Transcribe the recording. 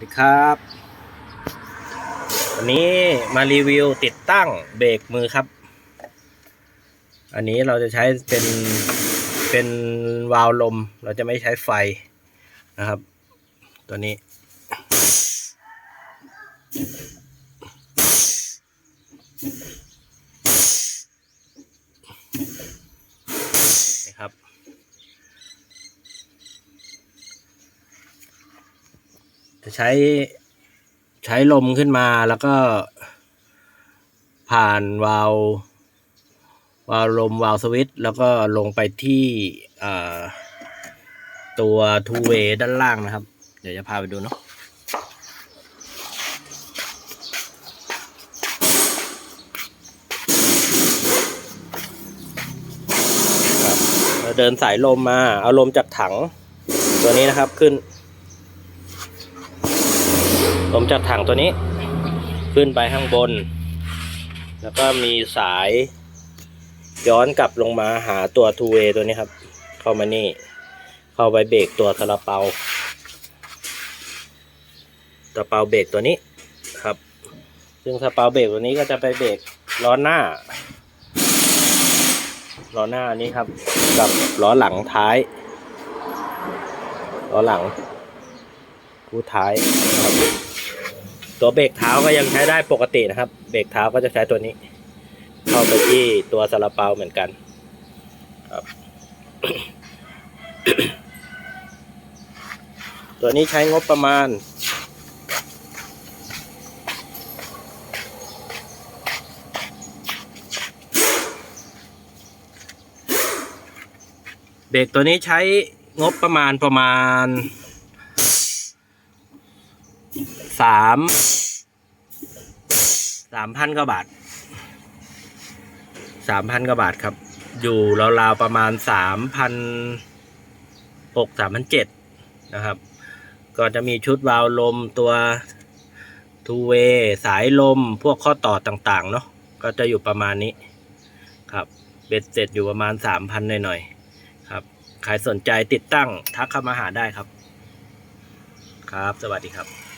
สวัสดีครับ วันนี้มารีวิวติดตั้งเบรกมือครับ อันนี้เราจะใช้เป็นเป็นวาล์วลม เราจะไม่ใช้ไฟนะครับ ตัวนี้นี่ครับ จะใช้ใช้ลมขึ้นมาแล้วก็ ผ่านวาล์ววาล์วลมวาล์วสวิตช์แล้วก็ลงไปที่ตัวทูเวด้านล่างนะครับ เดี๋ยวจะพาไปดูเนาะครับเดินสายลมมา เอาลมจากถังตัวนี้นะครับขึ้น ลมจากถังตัวนี้ ขึ้นไปข้างบน แล้วก็มีสาย ย้อนกลับลงมาหาตัวทูเวตัวนี้ครับ เข้ามานี่ เข้าไปเบรกตัวซาลาเปาซาลาเปาเบรกตัวนี้ครับ ซึ่งซาลาเปาเบรกตัวนี้ก็จะไปเบรกล้อหน้าล้อหน้านี้ครับ กับล้อหลังท้ายล้อหลังคู่ท้ายครับ ตัวเบรกเท้าก็ยังใช้ได้ปกตินะครับ เบรกเท้าก็จะใช้ตัวนี้ เข้าไปที่ตัวซาลาเปาเหมือนกันครับตัวนี้ใช้งบประมาณ เบรกตัวนี้ใช้งบประมาณประมาณ สามสามพันกว่าบาทสามพันกว่าบาทครับ อยู่ราวๆประมาณสามพันหกสามพันเจ็ดนะครับ ก็จะมีชุดวาล์วลมตัวทูเวสายลมพวกข้อต่อต่างๆ เนาะก็จะอยู่ประมาณนี้ครับ เบ็ดเสร็จอยู่ประมาณสามพันหน่อยๆครับใครสนใจติดตั้งทักเข้ามาหาได้ครับ ครับ สวัสดีครับ